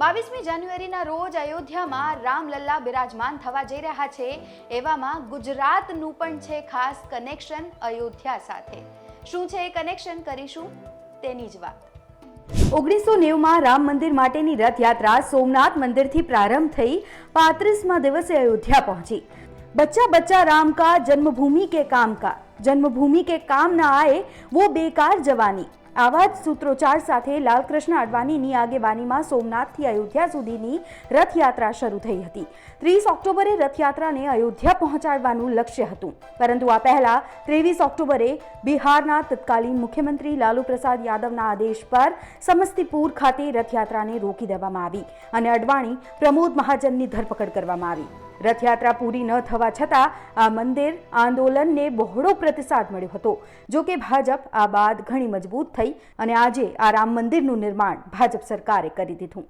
બાવીસમી જાન્યુઆરીના રોજ અયોધ્યામાં રામલલ્લા બિરાજમાન થવા જઈ રહ્યા છે. એવામાં ગુજરાતનું પણ છે ખાસ કનેક્શન અયોધ્યા સાથે. શું છે એ કનેક્શન કરીશું? તેની જ વાત. ઓગણીસો નેવમાં રામ મંદિર માટેની રથયાત્રા સોમનાથ મંદિરથી પ્રારંભ થઈ પાંત્રીસમાં દિવસે અયોધ્યા પહોંચી. બચ્ચા બચ્ચા રામ કા જન્મભૂમિ કે કામ કા? જન્મભૂમિ કે કામ ના આએ વો બેકાર જવાની. આવા જ સૂત્રોચ્ચાર સાથે લાલકૃષ્ણ અડવાણીની આગેવાનીમાં સોમનાથથી અયોધ્યા સુધીની રથયાત્રા શરૂ થઈ હતી. ત્રીસ ઓક્ટોબરે રથયાત્રાને અયોધ્યા પહોંચાડવાનું લક્ષ્ય હતું. પરંતુ આ પહેલા ત્રેવીસ ઓક્ટોબરે બિહારના તત્કાલીન મુખ્યમંત્રી લાલુ પ્રસાદ યાદવના આદેશ પર સમસ્તીપુર ખાતે રથયાત્રાને રોકી દેવામાં આવી અને અડવાણી પ્રમોદ મહાજનની ધરપકડ કરવામાં આવી. રથયાત્રા પૂરી ન થવા છતાં આ મંદિર આંદોલનને બહોળો પ્રતિસાદ મળ્યો હતો. જો કે ભાજપ આ બાદ ઘણી મજબૂત થઈ અને આજે આ રામ મંદિરનું નિર્માણ ભાજપ સરકારે કરી દીધું.